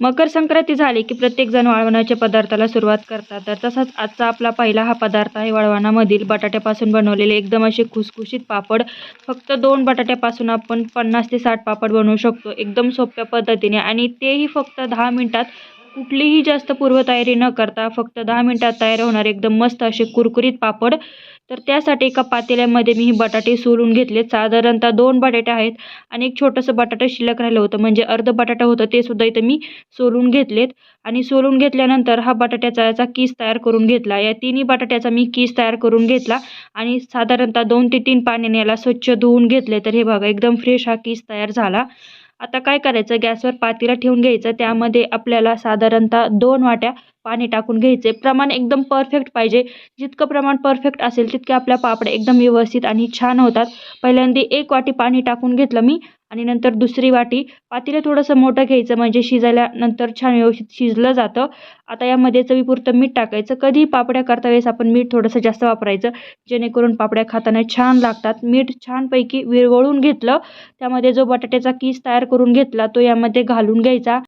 मकर संक्रांती झाली की प्रत्येकजण वाळवणाच्या पदार्थाला सुरुवात करतात. तर तसाच आजचा आपला पहिला हा पदार्थ आहे वळवणामधील बटाट्यापासून बनवलेले एकदम असे खुसखुशीत पापड. फक्त दोन बटाट्यापासून आपण पन्नास ते साठ पापड बनवू शकतो. एकदम सोप्या पद्धतीने आणि तेही फक्त दहा मिनटात कुठलीही जास्त पूर्वतयारी न करता फक्त दहा मिनटात तयार होणारे एकदम मस्त असे कुरकुरीत पापड. तर त्यासाठी एका पातेल्यामध्ये मी ही बटाटे सोलून घेतले. साधारणतः दोन बटाटे आहेत आणि एक छोटंसं बटाटं शिल्लक राहिलं होतं. म्हणजे अर्ध बटाटा होतं ते सुद्धा इथं मी सोलून घेतलेत. आणि सोलून घेतल्यानंतर हा बटाट्याचा याचा कीस तयार करून घेतला. या तिन्ही बटाट्याचा मी कीस तयार करून घेतला आणि साधारणतः दोन ते तीन पाण्याने याला स्वच्छ धुवून घेतले. तर हे बघा एकदम फ्रेश हा कीस तयार झाला. आता काय करायचं? गॅसवर पातेलं ठेवून घ्यायचं. त्यामध्ये आपल्याला साधारणतः दोन वाट्या पाणी टाकून घ्यायचे. प्रमाण एकदम परफेक्ट पाहिजे. जितकं प्रमाण परफेक्ट असेल तितके आपल्या पापड एकदम व्यवस्थित आणि छान होतात. पहिल्यांदा एक वाटी पाणी टाकून घेतलं मी आणि नंतर दुसरी वाटी पातेलं थोडंसं मोठं घ्यायचं म्हणजे शिजायला नंतर छान व्यवस्थित शिजलं जातं. आता यामध्ये चवीपुरतं मीठ टाकायचं. कधी पापड्या करता वेळेस आपण मीठ थोडंसं जास्त वापरायचं. जेणेकरून पापड्या खाताना छान लागतात. मीठ छानपैकी विरघळून घेतलं. त्यामध्ये जो बटाट्याचा कीस तयार करून घेतला तो यामध्ये घालून घ्यायचा.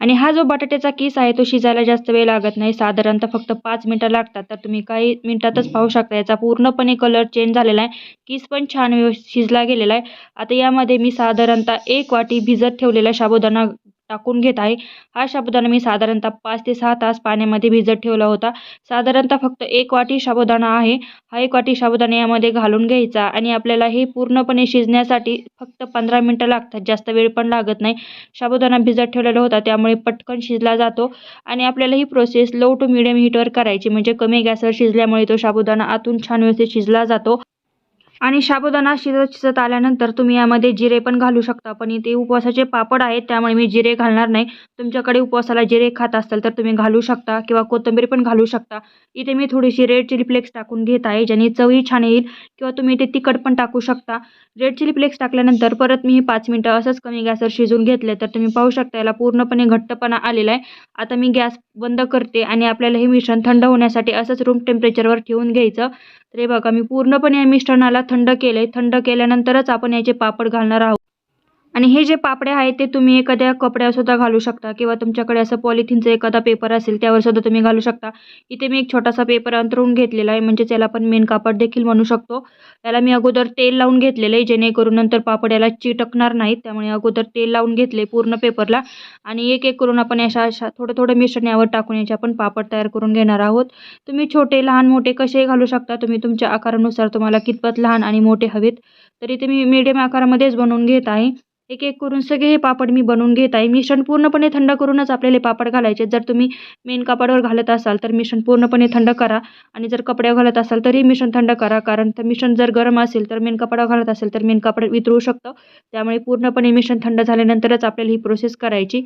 आणि हा जो बटाट्याचा किस आहे तो शिजायला जास्त वेळ लागत नाही. साधारणतः फक्त पाच मिनटं लागतात. तर तुम्ही काही मिनटातच पाहू शकता. याचा पूर्णपणे कलर चेंज झालेला आहे. किस पण छान व्यवस्थित शिजला गेलेला आहे. आता यामध्ये मी साधारणतः एक वाटी भिजत ठेवलेला साबुदाणा टाकून घेत आहे. हा साबुदाणा मी साधारणतः पाच ते सहा तास पाण्यामध्ये भिजत ठेवला होता. साधारणतः फक्त एक वाटी साबुदाणा आहे. हा एक वाटी साबुदाणा यामध्ये घालून घ्यायचा आणि आपल्याला हे पूर्णपणे शिजण्यासाठी फक्त पंधरा मिनटं लागतात. जास्त वेळ पण लागत नाही. साबुदाणा भिजत ठेवलेला होता त्यामुळे पटकन शिजला जातो आणि आपल्याला ही प्रोसेस लो टू मिडियम हीटवर करायची. म्हणजे कमी गॅसवर शिजल्यामुळे तो साबुदाणा आतून छान व्यवस्थित शिजला जातो. आणि साबुदाणा शिजत शिजत आल्यानंतर तुम्ही यामध्ये जिरे पण घालू शकता पण इथे उपवासाचे पापड आहेत त्यामुळे मी जिरे घालणार नाही. तुमच्याकडे उपवासाला जिरे खात असाल तर तुम्ही घालू शकता किंवा कोथिंबीर पण घालू शकता. इथे मी थोडीशी रेड चिली फ्लेक्स टाकून घेत आहे ज्याने चवही छान येईल किंवा तुम्ही इथे तिखट पण टाकू शकता. रेड चिली फ्लेक्स टाकल्यानंतर परत मी पाच मिनटं असंच कमी गॅसवर शिजून घेतले तर तुम्ही पाहू शकता याला पूर्णपणे घट्टपणा आलेला आहे. आता मी गॅस बंद करते आणि आपल्याला हे मिश्रण थंड होण्यासाठी असंच रूम टेम्परेचरवर ठेवून घ्यायचं. तर हे बघा मी पूर्णपणे या मिश्रणाला थंड केले थंड केल्यानंतरच आपण याचे पापड घालणार आहोत. आणि हे जे पापडे आहेत ते तुम्ही एखाद्या कपड्यावरसुद्धा घालू शकता किंवा तुमच्याकडे असं पॉलिथिनचं एखादा पेपर असेल त्यावरसुद्धा तुम्ही घालू शकता. इथे मी एक छोटासा पेपर अंतरून घेतलेला आहे म्हणजे त्याला आपण मेन कापड देखील म्हणू शकतो. त्याला मी अगोदर तेल लावून घेतलेलं आहे जेणेकरून नंतर पापड याला चिटकणार नाहीत. त्यामुळे अगोदर तेल लावून घेतले पूर्ण पेपरला. आणि एक एक करून आपण अशा अशा थोडं थोडं मिश्रण यावर टाकून याचे आपण पापड तयार करून घेणार आहोत. तुम्ही छोटे लहान मोठे कसेही घालू शकता. तुम्ही तुमच्या आकारानुसार तुम्हाला कितपत लहान आणि मोठे हवेत. तरी ते मी मीडियम आकारामध्येच बनवून घेत आहे. एक एक करून सगळे हे पापड मी बनवून घेत आहे. मिश्रण पूर्णपणे थंड करूनच आपल्याला पापड घालायचे जर तुम्ही मेन कापडावर घालत असाल तर मिश्रण पूर्णपणे थंड करा आणि जर कपड्यावर घालत असाल तरी मिश्रण थंड करा. कारण तर मिश्रण जर गरम असेल तर मेन कपड्यावर घालत असेल तर मेन कापड वितळू शकतं. त्यामुळे पूर्णपणे मिश्रण थंड झाल्यानंतरच आपल्याला ही प्रोसेस करायची.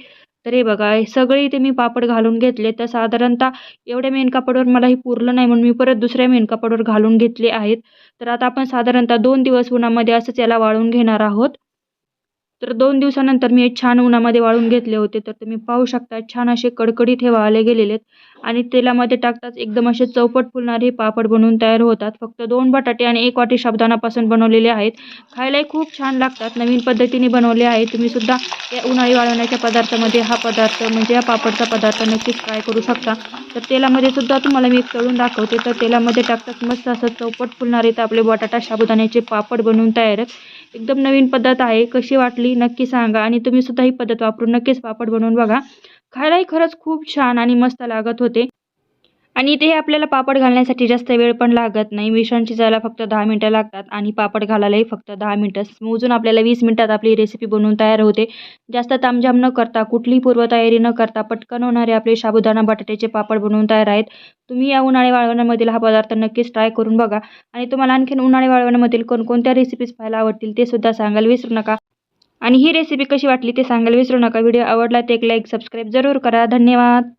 तर हे बघा सगळे इथे मी पापड घालून घेतले तर साधारणतः एवढ्या मेन कापडावर मला हे पुरलं नाही म्हणून मी परत दुसऱ्या मेन कापडावर घालून घेतले आहेत. तर आता आपण साधारणतः दोन दिवस उन्हामध्ये असंच याला वाळून घेणार आहोत. तर दोन दिवसानंतर मी हे छान उन्हामध्ये वाळून घेतले होते. तर तुम्ही पाहू शकता छान असे कडकडीत हे वाळले गेलेले आहेत. आणि तेलामध्ये टाकताच एकदम असे चौपट फुलणारे हे पापड बनवून तयार होतात. फक्त दोन बटाटे आणि एक वाटी साबदानापासून बनवलेले आहेत. खायलाही खूप छान लागतात. नवीन पद्धतीने बनवले आहे तुम्ही सुद्धा या उन्हाळी वाळवण्याच्या पदार्थामध्ये हा पदार्थ म्हणजे या पापडचा पदार्थ नक्कीच ट्राय करू शकता. तर तेलामध्ये सुद्धा तुम्हाला मी एक तळून दाखवते. तर तेलामध्ये टाकताच मस्त असं चौपट फुलणारे तर आपले बटाटा साबुदाण्याचे पापड बनवून तयार आहेत. एकदम नवीन पद्धत आहे. कशी वाटली नक्की सांगा आणि तुम्ही सुद्धा ही पद्धत वापरून नक्कीच पापड बनवून बघा. खायलाही खरंच खूप छान आणि मस्त लागत होते. आणि इथे आपल्याला पापड घालण्यासाठी जास्त वेळ पण लागत नाही. मिश्रण शिजायला फक्त दहा मिनटं लागतात आणि पापड घालायलाही फक्त दहा मिनटं. मोजून आपल्याला वीस मिनटात आपली रेसिपी बनवून तयार होते. जास्त तामझाम न करता कुठलीही पूर्वतयारी न करता पटकन होणारे आपले साबुदाणा बटाट्याचे पापड बनवून तयार आहेत. तुम्ही या उन्हाळी वाळवण्यामधील हा पदार्थ नक्कीच ट्राय करून बघा. आणि तुम्हाला आणखीन उन्हाळी वाळवण्यामधील कोणकोणत्या रेसिपीज पाहायला आवडतील ते सुद्धा सांगायला विसरू नका. आणि ही रेसिपी कशी वाटली ते सांगायला विसरू नका. व्हिडिओ आवडला ते एक लाईक सबस्क्राईब जरूर करा. धन्यवाद!